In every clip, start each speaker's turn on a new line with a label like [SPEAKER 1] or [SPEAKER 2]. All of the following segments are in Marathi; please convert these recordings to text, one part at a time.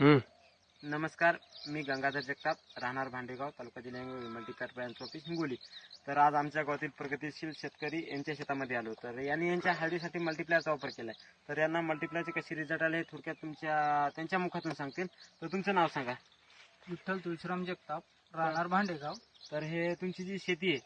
[SPEAKER 1] हम्म.
[SPEAKER 2] नमस्कार मी गंगाधर जगताप राहणार भांडेगाव तालुका जिल्हा मल्टीकार ब्रँच ऑफिस हिंगोली. तर आज आमच्या गावातील प्रगतिशील शेतकरी यांच्या शेतामध्ये आलो. तर यांनी यांच्या हळदीसाठी मल्टीप्लायरचा वापर केलाय. तर यांना मल्टीप्लायरचे कसे रिझल्ट आले हे थोडक्यात तुमच्या त्यांच्या मुखातून सांगतील. तर तुमचं नाव सांगा.
[SPEAKER 3] विठ्ठल तुळशीराम जगताप राहणार भांडेगाव.
[SPEAKER 2] तर हे तुमची जी शेती आहे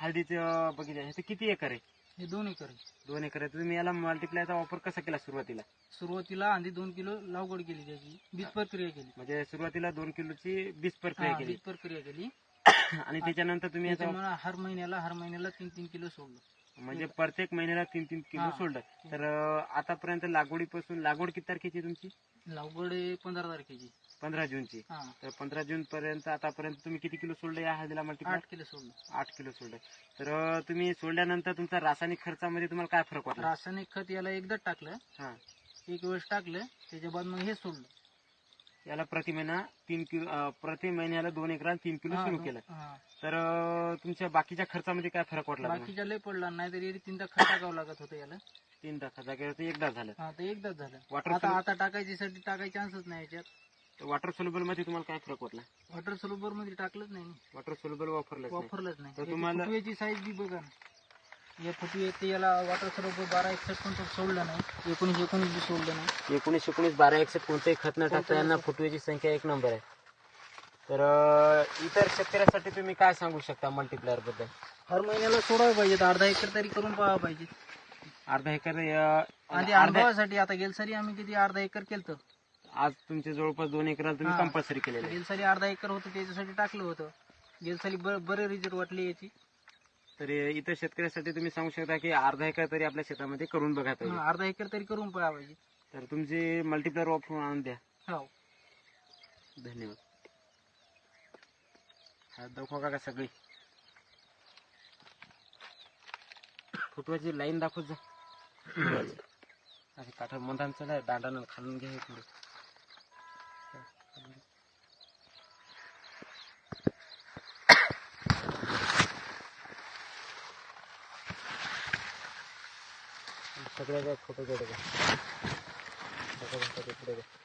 [SPEAKER 2] हळदीचं बघितलं हे ते किती एकर आहे?
[SPEAKER 3] हे दोन एकर आहे.
[SPEAKER 2] दोन एकर आहे. तर तुम्ही याला मल्टीप्लायरचा वापर कसा केला सुरुवातीला?
[SPEAKER 3] सुरुवातीला आधी दोन किलो लागवड केली त्याची. बीज प्रक्रिया केली.
[SPEAKER 2] म्हणजे सुरुवातीला दोन किलोची बीज प्रक्रिया
[SPEAKER 3] हा,
[SPEAKER 2] केली.
[SPEAKER 3] बीज प्रक्रिया केली.
[SPEAKER 2] आणि त्याच्यानंतर तुम्ही याचा
[SPEAKER 3] त्याच्यामुळे हर महिन्याला हर महिन्याला तीन तीन किलो सोडलं.
[SPEAKER 2] म्हणजे प्रत्येक महिन्याला तीन तीन किलो
[SPEAKER 3] हा.
[SPEAKER 2] सोडलं. तर अं, आतापर्यंत लागवडीपासून लागवड किती तारखेची तुमची?
[SPEAKER 3] लागवड आहे पंधरा तारखेची.
[SPEAKER 2] पंधरा जूनची.
[SPEAKER 3] हा.
[SPEAKER 2] तर पंधरा जून पर्यंत आतापर्यंत तुम्ही किती किलो सोडलं या हळदीला मल्टीप्लाय
[SPEAKER 3] आठ किलो सोडलं
[SPEAKER 2] आठ किलो सोडलं तर अं, तुम्ही सोडल्यानंतर तुमचा रासायनिक खर्चामध्ये तुम्हाला काय फरक वाटला?
[SPEAKER 3] रासायनिक खत याला एकदाच टाकलं.
[SPEAKER 2] हा.
[SPEAKER 3] एक वेळेस टाकलं त्याच्या बाद मग हे सोडलं.
[SPEAKER 2] याला प्रति महिना तीन किलो अं, प्रति महिन्याला दोन एकरात तीन किलो
[SPEAKER 3] हा,
[SPEAKER 2] सुरू केलं.
[SPEAKER 3] हा.
[SPEAKER 2] तर अं, तुमच्या बाकीच्या खर्चामध्ये काय फरक वाटला तुम्हाला?
[SPEAKER 3] बाकीच्या लय पडला नाही तरी तीनदा खत टाकावं लागत होतं याला.
[SPEAKER 2] तीन टाका जागेवर एकदा झालं.
[SPEAKER 3] हा ते एकदाच झालं.
[SPEAKER 2] वॉटर
[SPEAKER 3] आता आता टाकायच्यासाठी टाकायचे चान्सच नाही याच्यात.
[SPEAKER 2] वॉटर सोल्युबलमध्ये तुम्हाला काय फरक वाटला?
[SPEAKER 3] वॉटर सरोबरमध्ये टाकलंच नाही.
[SPEAKER 2] वॉटर सोल्युबल वापरलं
[SPEAKER 3] वापरलंच नाही.
[SPEAKER 2] तर
[SPEAKER 3] याची
[SPEAKER 2] तुम्हाला-
[SPEAKER 3] फुटव्याची साईज बी बघा ना. या फुटवे ते याला वॉटर सरोवर बारा एकसष्ट पण तो सोडलं नाही. एकोणीस एकोणीस बी सोडलं नाही.
[SPEAKER 2] एकोणीस एकोणीस बारा एकशे कोणतेही खत न टाकता यांना फुटवेची संख्या एक नंबर आहे. तर अं, इतर शेतकऱ्यासाठी तुम्ही काय सांगू शकता मल्टीप्लायरबद्दल?
[SPEAKER 3] हर महिन्याला सोडायला पाहिजे अर्धा एकर तरी करून पाहावं पाहिजे
[SPEAKER 2] अर्धा एकर अं,
[SPEAKER 3] आणि
[SPEAKER 2] अर्धा
[SPEAKER 3] अनुभवासाठी आता गेलसारी आम्ही किती अर्धा एकर केलं
[SPEAKER 2] आज तुमचे जवळपास दोन एकराला तुम्ही
[SPEAKER 3] हा.
[SPEAKER 2] कंपल्सरी केलेले आहे.
[SPEAKER 3] गेलसारी अर्धा एकर होतं त्याच्यासाठी टाकलं होतं. गेलसारी बर- बरे रिझल्ट वाटले याची.
[SPEAKER 2] तर इतर शेतकऱ्यासाठी तुम्ही सांगू शकता की अर्धा एकर तरी आपल्या शेतामध्ये करून बघा पाहिजे
[SPEAKER 3] हा, अर्धा एकर तरी करून पाहावं पाहिजे.
[SPEAKER 2] तर तुमचे मल्टीप्लायर वापरून आणून द्या.
[SPEAKER 3] हो.
[SPEAKER 2] धन्यवाद. हा दाखवा का सगळी. फुटवाची लाईन दाखवत जा. असे काठा चला दांडानं खालून घ्या हे पुढे. सगळ्याचा फोटो काढू का. दाखवा, दाखवा, पुढे द्या.